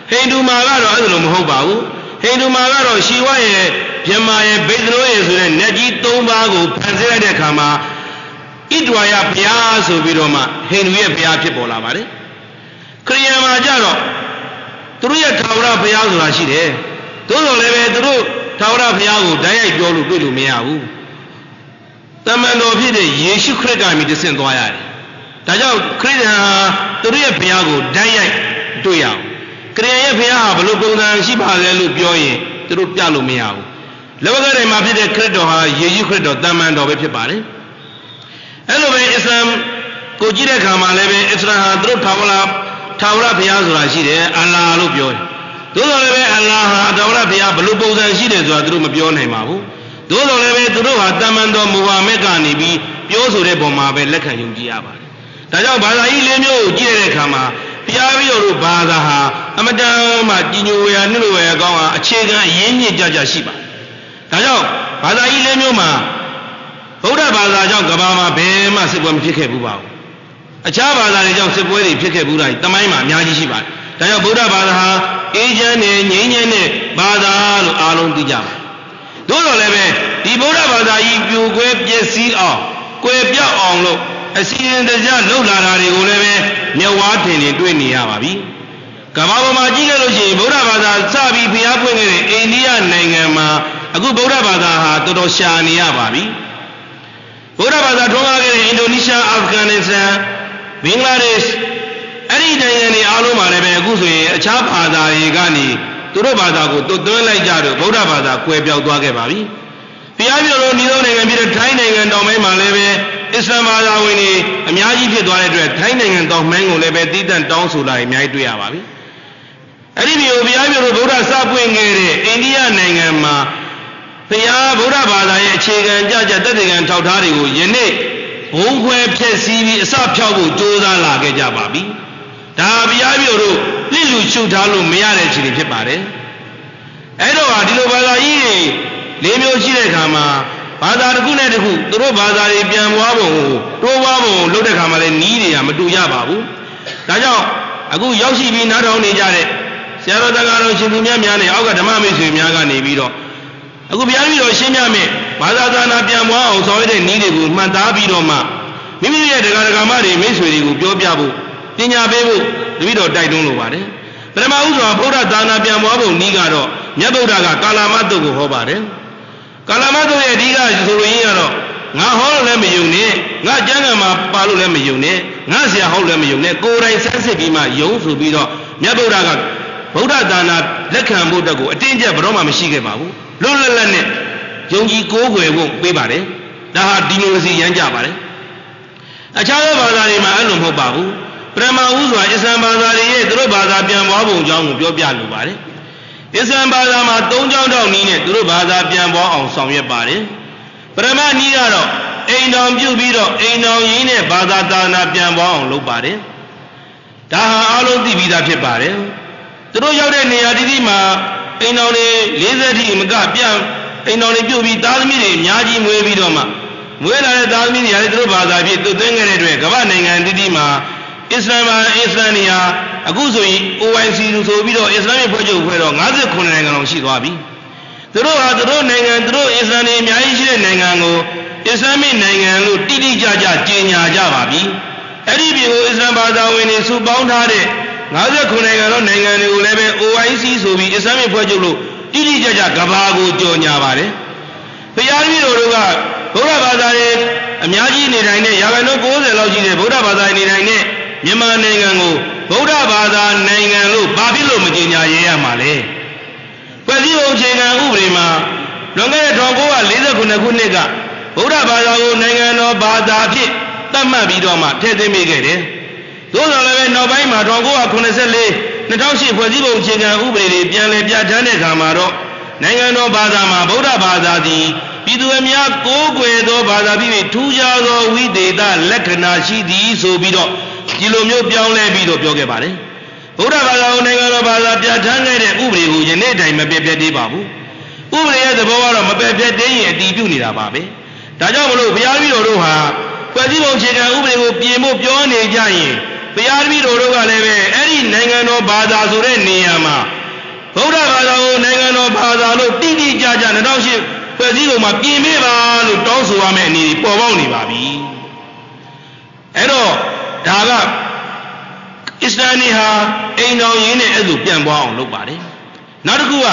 ဟိန္ဒူမာကတော့အဲ့လိုမဟုတ်ပါဘူးဟိန္ဒူမာကတော့ရှီဝရဲ့မြမရဲ့ဗိဒ္ဓရောရဲ့ဆိုတဲ့နတ်ကြီး၃ပါးကိုဖန်ဆင်းလိုက်တဲ့အခါမှာဣဒဝါယဘုရားဆိုပြီးတော့မှဟိန္ဒူရဲ့ဘုရားဖြစ်ပေါ်လာပါတယ်ခရိယန်မှာကြတော့သူတို့ရဲ့ထာဝရဘုရားဆိုတာရှိတယ်သို့တော်လည်းပဲသူတို့ထာဝရဘုရားကိုဓာတ်ရိုက်ပြောလို့တွေ့လို့မရဘူးတမန်တော်ဖြစ်တဲ့ယေရှုခရစ်ကမြည်တဆင့်သွားရတယ်ဒါကြောင့်ခရစ်ယာန်ဟာသူတို့ရဲ့ဘုရားကိုဓာတ်ရိုက်တွေ့ရအောင် ခရစ်ယာန်ရဲ့ဘုရားဟာဘလို့ပုံစံရှိပါလဲလို့ပြောရင်သူတို့ပြလို့မရဘူးလောကထဲမှာဖြစ်တဲ့ခရစ်တော်ဟာယေရှုခရစ်တော်တမန်တော်ပဲဖြစ်ပါတယ်အဲ့လိုပဲအစ္စလမ်ကိုကြည့်တဲ့အခါမှာလည်းပဲအစ္စလာမ်ဟာသူတို့ထာဝရထာဝရဘုရားဆိုတာရှိတယ်အလ္လာဟ်လို့ပြောတယ်သို့တော်လည်းပဲအလ္လာဟ်ဟာထာဝရဘုရားဘလို့ပုံစံရှိတယ်ဆိုတာသူတို့မပြောနိုင်ပါဘူးသို့တော်လည်းပဲသူတို့ဟာတမန်တော်မူဟာမက်ကနေပြီးပြောဆိုတဲ့ပုံမှာပဲလက်ခံယုံကြည်ရပါတယ်ဒါကြောင့်ဘာသာကြီးလေးမျိုးကိုကြည့်တဲ့အခါမှာ ဘုရားပြီးတော်တို့ဘာသာဟာအမတန်မှကြီးညိုဝေရနှိမ့်လို့ဝေရကောင်းဟာအခြေခံအရင်းမြစ်ကြကြရှိပါတယ်ဒါကြောင့်ဘာသာကြီးလေးမျိုးမှာဗုဒ္ဓဘာသာကြောင့်ကဘာမှာဘယ်မှစစ်ပွဲမဖြစ်ခဲ့ဘူးပါဘူးအခြားဘာသာတွေကြောင့်စစ်ပွဲတွေဖြစ်ခဲ့ဘူးတာတမိုင်းမှာအများကြီးရှိပါတယ်ဒါကြောင့်ဗုဒ္ဓဘာသာဟာအေးချမ်းနဲ့ငြိမ်းချမ်းတဲ့ဘာသာလို့အားလုံးသိကြပါတယ်သို့တော်လည်းပဲဒီဗုဒ္ဓဘာသာကြီးပြိုကွဲပျက်စီးအောင်ကွယ်ပြောက်အောင်လို့ အစီရင်တကြလှုပ်လာတာတွေကိုလည်းပဲမျက်ဝါးထင်ထင်တွေ့နေရပါပြီကမ္ဘာပေါ်မှာကြည့်ခဲ့လို့ရှိရင်ဗုဒ္ဓဘာသာစပြီးဖျားပွင့်ခဲ့တဲ့အိန္ဒိယနိုင်ငံမှာအခုဗုဒ္ဓဘာသာဟာတော်တော်ရှာနေရပါပြီဗုဒ္ဓဘာသာထွန်းကားခဲ့တဲ့အင်ဒိုနီးရှားအာဖဂန်နစ္စတန်ဘင်္ဂလားဒေ့ရှ်အဲ့ဒီနိုင်ငံတွေအားလုံးမှာလည်းပဲအခုဆိုရင်အခြားဘာသာတွေကနေသူတို့ဘာသာကိုတွတ်သွင်းလိုက်ကြတော့ဗုဒ္ဓဘာသာကွယ်ပြောက်သွားခဲ့ပါပြီ။တရားပြတော်ဤသောနိုင်ငံပြည်တဲ့ထိုင်းနိုင်ငံတောင်ပိုင်းမှာလည်းပဲ အစ္စလာမ်ဘာသာဝင်တွေအများကြီးဖြစ်သွားတဲ့အတွက်ထိုင်းနိုင်ငံတောင်ပိုင်းကိုလည်းပဲတည်တံ့တောင်းဆိုလာရင်အများကြီးတွေ့ရပါပြီ။အဲ့ဒီမျိုးဘုရားပြတော်ဗုဒ္ဓစပွင့်ခဲ့တဲ့အိန္ဒိယနိုင်ငံမှာဘုရားဗုဒ္ဓဘာသာရဲ့အခြေခံကြကြတသက်ခံထောက်ထားတွေကိုယနေ့ဘုံခွဲဖြည့်ဆည်းပြီးအစဖြောက်ဖို့ကြိုးစားလာခဲ့ကြပါပြီ။ဒါဘုရားပြတော်တို့ပြည့်လူရှုထားလို့မရတဲ့ခြေတွေဖြစ်ပါတယ်။အဲ့တော့ဟာဒီလိုဘာသာကြီးတွေလေးမျိုးရှိတဲ့အခါမှာ ဘာသာတစ်ခုနဲ့တစ်ခုသူတို့ဘာသာတွေပြန်ပွားပုံကိုတိုးပွားပုံကိုလုပ်တဲ့အခါမှာလည်းနီးတွေကမတူကြပါဘူး။ဒါကြောင့်အခုရောက်ရှိပြီးနားထောင်နေကြတဲ့ဆရာတော်တန်ခါတော်ရှင်သူများများနဲ့အောက်ကဓမ္မမိတ်ဆွေများကနေပြီးတော့အခုဘုရားကြီးတော်ရှင်းပြမယ်ဘာသာသာနာပြန်ပွားအောင်ဆောင်ရတဲ့နည်းတွေကိုမှန်သားပြီးတော့မှမိမိရဲ့တရားဒဂါမတွေမိတ်ဆွေတွေကိုပြောပြဖို့ပညာပေးဖို့တပည့်တော်တိုက်တွန်းလိုပါတယ်ပထမဦးစွာဗုဒ္ဓသာနာပြန်ပွားဖို့နည်းကတော့မြတ်ဗုဒ္ဓကကာလမတုတ်ကိုဟောပါတယ် ကာလမတုတ်ရဲ့အဓိကဆိုရင်ကတော့ငါဟောလို့လည်းမယုံနဲ့ငါကျမ်းဂန်မှာပါလို့လည်းမယုံနဲ့ငါဆရာဟောလို့လည်းမယုံနဲ့ကိုယ်တိုင်ဆန်းစစ်ပြီးမှယုံဆိုပြီးတော့မြတ်ဗုဒ္ဓကဗုဒ္ဓသာနာလက်ခံဖို့တက်ကိုအတင်းကျပ်ဘယ်တော့မှမရှိခဲ့ပါဘူးလွတ်လပ်လပ်နဲ့ယုံကြည်ကိုးကွယ်ဖို့ပေးပါတယ်ဒါဟာဒီမိုကရေစီရမ်းကြပါတယ်အခြားသောဘာသာတွေမှာအဲ့လိုမဟုတ်ပါဘူးဗပရမဥစွာအစ္စလမ်ဘာသာတွေရဲ့သူတို့ဘာသာပြန်ပွားပုံကြောင်းကိုပြောပြလိုပါတယ် အစ္စလမ်ဘာသာမှာ၃ကြောင်းတောက်နည်းနဲ့သူတို့ဘာသာပြန်ပွားအောင်ဆောင်ရွက်ပါတယ်ပရမနည်းကတော့အိမ်တော်ပြုတ်ပြီးတော့အိမ်တော်ရင်းနဲ့ဘာသာတာနာပြန်ပွားအောင်လုပ်ပါတယ်ဒါဟာအားလုံးသိပြီးသားဖြစ်ပါတယ်သူတို့ရောက်တဲ့နေရာတိတိမှာအိမ်တော်တွေ40ထိမကပြန်အိမ်တော်တွေပြုတ်ပြီးသားသမီးတွေအများကြီးမွေးပြီးတော့မှမွေးလာတဲ့သားသမီးတွေကလည်းသူတို့ဘာသာဖြစ်သူသွင်းခဲ့တဲ့အတွက်ကမ္ဘာနိုင်ငံတိတိမှာအစ္စလာမ်မှာအစ္စလာမ်နေရာ အခုဆိုရင် OIC လို့ဆိုပြီးတော့အစ္စလာမ်ရဲ့ဖွဲ့ချုပ်ဖွဲ့တော့59နိုင်ငံလောက်ရှိသွားပြီသူတို့ဟာသူတို့နိုင်ငံသူတို့အစ္စလာမ်တွေအများကြီးရှိတဲ့နိုင်ငံကိုအစ္စလာမ်နိုင်ငံလို့တိတိကျကျကြေညာကြပါပြီအဲ့ဒီပြည်ကိုအစ္စလာမ်ဘာသာဝင်တွေစုပေါင်းထားတဲ့59နိုင်ငံသောနိုင်ငံတွေကိုလည်းပဲ OIC ဆိုပြီးအစ္စလာမ်ဖွဲ့ချုပ်လို့တိတိကျကျကဘာကိုကြော်ညာပါတယ်ဘုရားကြီးတို့တို့ကဗုဒ္ဓဘာသာရဲ့အများကြီးနေထိုင်တဲ့ရာခိုင်နှုန်း90လောက်ရှိတဲ့ဗုဒ္ဓဘာသာနေထိုင်တဲ့မြန်မာနိုင်ငံကို ဗုဒ္ဓဘာသာနိုင်ငံလို့ဘာဖြစ်လို့မကြေညာရဲရမှာလဲဖွဲ့စည်းပုံအခြေခံဥပဒေမှာလွန်ခဲ့တဲ့1949ခုနှစ်ကဗုဒ္ဓဘာသာကိုနိုင်ငံတော်ဘာသာအဖြစ်သတ်မှတ်ပြီးတော့မှထည့်သွင်းမိခဲ့တယ်။သို့တော်လည်းပဲနောက်ပိုင်းမှာ1994 2008ဖွဲ့စည်းပုံအခြေခံဥပဒေတွေပြန်လည်ပြဋ္ဌာန်းတဲ့အခါမှာတော့နိုင်ငံတော်ဘာသာမှာဗုဒ္ဓဘာသာသည် ပြည်သူအများကိုးကွယ်သောဘာသာပြီးထူးခြားသောဝိသေသလက္ခဏာရှိသည်ဆိုပြီးတော့ဒီလိုမျိုးပြောင်းလဲပြီးတော့ပြောခဲ့ပါတယ်။ဗုဒ္ဓဘာသာကိုနိုင်ငံတော်ဘာသာပြဋ္ဌာန်းခဲ့တဲ့ဥပဒေကိုယနေ့တိုင်မပြည့်ပြည့်သေးပါဘူး။ဥပဒေရဲ့သဘောကတော့မပြည့်ပြည့်သေးရင်အတည်ပြုနေတာပါပဲ။ဒါကြောင့်မလို့ဘုရားကြီးတော်တို့ဟာဖွဲ့စည်းပုံအခြေခံဥပဒေကိုပြင်ဖို့ပြောနေကြရင်ဘုရားတပည့်တော်တို့ကလည်းပဲအဲ့ဒီနိုင်ငံတော်ဘာသာဆိုတဲ့နေရာမှာဗုဒ္ဓဘာသာကိုနိုင်ငံတော်ဘာသာလို့တိတိကျကျ2008 ဖွဲ့စည်းပုံမှာပြင်ပေးပါလို့တောင်းဆိုရမယ့်အနေနဲ့ပေါ်ပေါက်နေပါပြီအဲ့တော့ဒါကအစ္စလာမ်နေဟာအိမ်တော်ရင်းနဲ့အဲ့လိုပြန်ပွားအောင်လုပ်ပါတယ်နောက်တစ်ခုက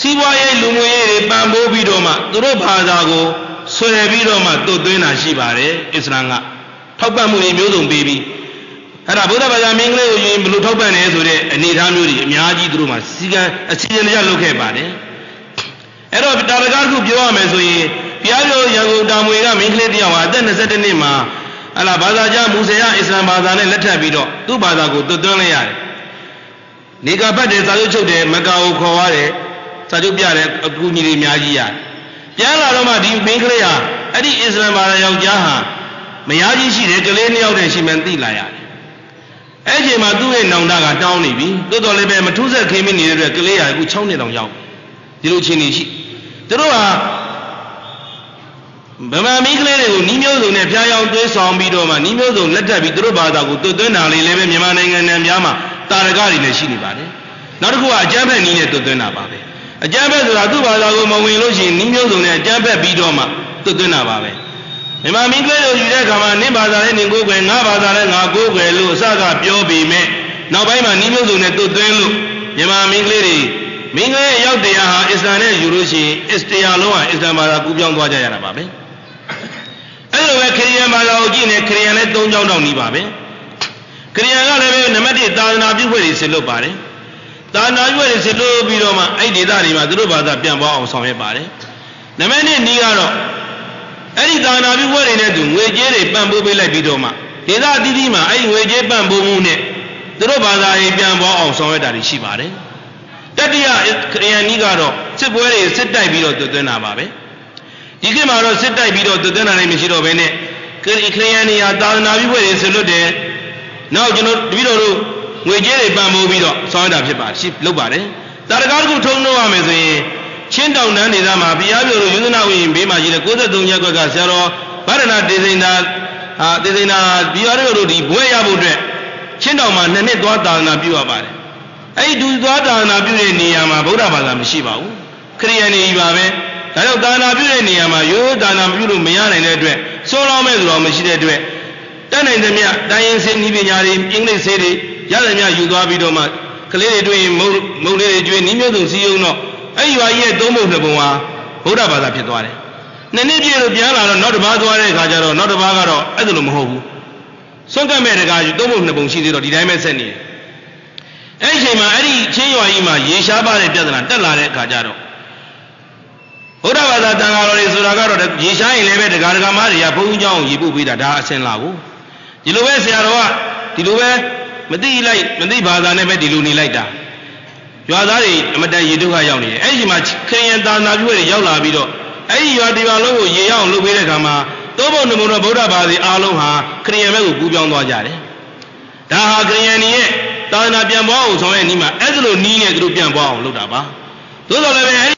စီးပွားရေးလူမှုရေးတွေပံ့ပိုးပြီးတော့မှသူတို့ဘာသာကိုဆွဲပြီးတော့မှတုတ်သွင်းတာရှိပါတယ်အစ္စလာမ်ကထောက်ပံ့မှုတွေမျိုးစုံပေးပြီးအဲ့ဒါဗုဒ္ဓဘာသာမင်းကလေးကိုယူရင်ဘယ်လိုထောက်ပံ့လဲဆိုတဲ့အနေအထားမျိုးတွေအများကြီးသူတို့မှာစီကံအစီအစဉ်တကျလုပ်ခဲ့ပါတယ် အဲ့တော့တာလကားတစ်ခုပြောရမယ်ဆိုရင်ဘုရားပြောရန်ကုန်တာမွေကမင်းကလေးတယောက်ဟာအသက်22နှစ်မှာဟလာဘာသာကြားမူဆယ်ရအစ္စလာမ်ဘာသာနဲ့လက်ထပ်ပြီးတော့သူ့ဘာသာကိုသွတ်သွင်းလိုက်ရတယ်နေကပတ်တယ်စာချုပ်ချုပ်တယ်မကာကိုခေါ်ရတယ်စာချုပ်ပြတယ်အကူကြီးတွေအများကြီးရတယ်ပြန်လာတော့မှဒီမင်းကလေးဟာအဲ့ဒီအစ္စလာမ်ဘာသာယောက်ျားဟာမယားကြီးရှိတယ်ကလေးနှစ်ယောက်တည်းရှိမှန်းသိလာရတယ်အဲ့ဒီမှာသူ့ရဲ့နောင်တကတောင်းနေပြီတိုးတော်လည်းပဲမထူးဆက်ခင်းမနေတဲ့အတွက်ကလေးဟာအခု6နှစ်တောင်ရောက် ဒီလိုချင်းနေရှိသူတို့ဟာဗမာမင်းကလေးတွေကိုနီးမျိုးစုံနဲ့ဖျားယောင်းသွေးဆောင်ပြီးတော့မှနီးမျိုးစုံလက်ထပ်ပြီးသူတို့ဘာသာကိုတွတ်သွင်းတာလေးလည်းပဲမြန်မာနိုင်ငံနဲ့များမှာတာရကတွေလည်းရှိနေပါတယ်နောက်တစ်ခုကအကျမ်းဖက်နီးနဲ့တွတ်သွင်းတာပါပဲအကျမ်းဖက်ဆိုတာသူ့ဘာသာကိုမဝင်လို့ရှိရင်နီးမျိုးစုံနဲ့အကျမ်းဖက်ပြီးတော့မှတွတ်သွင်းတာပါပဲမြန်မာမင်းကလေးတို့ယူတဲ့အခါမှာနင့်ဘာသာနဲ့နင်ကိုယ်ွယ်ငါဘာသာနဲ့ငါကိုယ်ွယ်လို့အစကပြောပြီးမဲ့နောက်ပိုင်းမှာနီးမျိုးစုံနဲ့တွတ်သွင်းလို့မြန်မာမင်းကလေးတွေ မင်းကလေးရောက်တရားဟာအစ္စလာမ်နဲ့ယူလို့ရှိရင်အစ္စတရားလုံးဟာအစ္စလာမ်ဘာသာကူးပြောင်းသွားကြရတာပါပဲအဲ့လိုပဲခရီးယန်ဘာသာကိုကြည့်နေခရီးယန်လည်း၃ကြောင်းတောင်နေပါပဲခရီးယန်ကလည်းပဲနံပါတ်1သာသနာပြုဖွဲ့တွေဆင်လုပ်ပါတယ်သာသနာပြုဖွဲ့တွေဆင်လုပ်ပြီးတော့မှအဲ့ဒီဒေသတွေမှာသူတို့ဘာသာပြန်ပွားအောင်ဆောင်ရွက်ပါတယ်နံပါတ်2နီးကတော့အဲ့ဒီသာသနာပြုဖွဲ့တွေနဲ့သူငွေကြေးတွေပံ့ပိုးပေးလိုက်ပြီးတော့မှဒေသအသီးသီးမှာအဲ့ဒီငွေကြေးပံ့ပိုးမှုနဲ့သူတို့ဘာသာရေးပြန်ပွားအောင်ဆောင်ရွက်တာတွေရှိပါတယ် တတိယခရီးယန်နီးကတော့စစ်ပွဲတွေစစ်တိုက်ပြီးတော့တွသွင်းတာပါပဲဒီခေတ်မှာတော့စစ်တိုက်ပြီးတော့တွသွင်းတာလည်းမရှိတော့ဘဲနဲ့ခရီးယန်နေရာသာသနာပြုဖွဲ့တွေဆလွတ်တယ်နောက်ကျွန်တော်တပည့်တော်တို့ငွေကြေးတွေပံ့ပိုးပြီးတော့ဆောင်ရွက်တာဖြစ်ပါရှိလုပ်ပါတယ်တာရကားတစ်ခုထုံးလို့ရမယ်ဆိုရင်ချင်းတောင်တန်းဒေသမှာဘုရားပြောလို့ယူဇနာဝိရင်ဘေးမှာရှိတဲ့63ရပ်ကွက်ကဆရာတော်ဗရဏတေစိန်သာဟာတေစိန်သာဒီရတို့ဒီဘွဲရဖို့အတွက်ချင်းတောင်မှာနှစ်နှစ်သွားသာသနာပြုရပါတယ် အဲ့ဒီဒူသွားသာသနာပြုတဲ့နေရာမှာဗုဒ္ဓဘာသာမရှိပါဘူးခရိယန်နေကြီးပါပဲဒါကြောင့်သာသနာပြုတဲ့နေရာမှာရိုးသာသနာပြုလို့မရနိုင်တဲ့အတွက်စိုးလောင်းမဲ့သူတော်မရှိတဲ့အတွက်တတ်နိုင်သမျှတိုင်းရင်းစင်းဤပညာတွေအင်္ဂလိပ်ဆေးတွေရသမျှယူသွားပြီးတော့မှကလေးတွေတွေ့ရင်မုံမုံလေးတွေကျွေးနီးမျိုးစုံစီးအောင်တော့အဲ့ဒီဟာကြီးရဲ့သုံးပုံနှစ်ပုံဟာဗုဒ္ဓဘာသာဖြစ်သွားတယ်နှစ်နှစ်ပြည့်လို့ပြန်လာတော့နောက်တစ်ပါးသွားတဲ့အခါကျတော့နောက်တစ်ပါးကတော့အဲ့ဒါလိုမဟုတ်ဘူးစွန့်ကပ်မဲ့တကားယူသုံးပုံနှစ်ပုံရှိသေးတော့ဒီတိုင်းပဲဆက်နေတယ် အဲ့ဒီအချိန်မှာအဲ့ဒီချင်းရွာကြီးမှာရေရှားပါတဲ့ပြဿနာတက်လာတဲ့အခါကျတော့ဘုရားဘာသာတန်ဃာတော်တွေဆိုတာကတော့ရေရှားရင်လည်းပဲတရားဒဂါမတွေကဘုန်းကြီးเจ้าကိုရေပုတ်ပေးတာဒါအစင်လာကိုဒီလိုပဲဆရာတော်က ဒီလိုပဲမသိလိုက်မသိဘာသာနဲ့ပဲဒီလိုနေလိုက်တာရွာသားတွေအမတန်ရေဒုက္ခရောက်နေတယ်အဲ့ဒီမှာခရိယန်သာသနာပြုတွေရောက်လာပြီးတော့အဲ့ဒီရွာဒီရွာလုံးကိုရေရောက်အောင်လုပ်ပေးတဲ့အခါမှာသောဘုံနမုံတော်ဗုဒ္ဓဘာသာအားလုံးဟာခရိယန်ဘက်ကိုကူးပြောင်းသွားကြတယ်ဒါဟာခရိယန်တွေရဲ့ သာသနာပြန်ပွားအောင်ဆောင်ရဲ့နီးမှာအဲ့ဒါလိုနီးနဲ့သူတို့ပြန်ပွားအောင်လုပ်တာပါသို့တော်လည်းပဲအဲ့ဒီ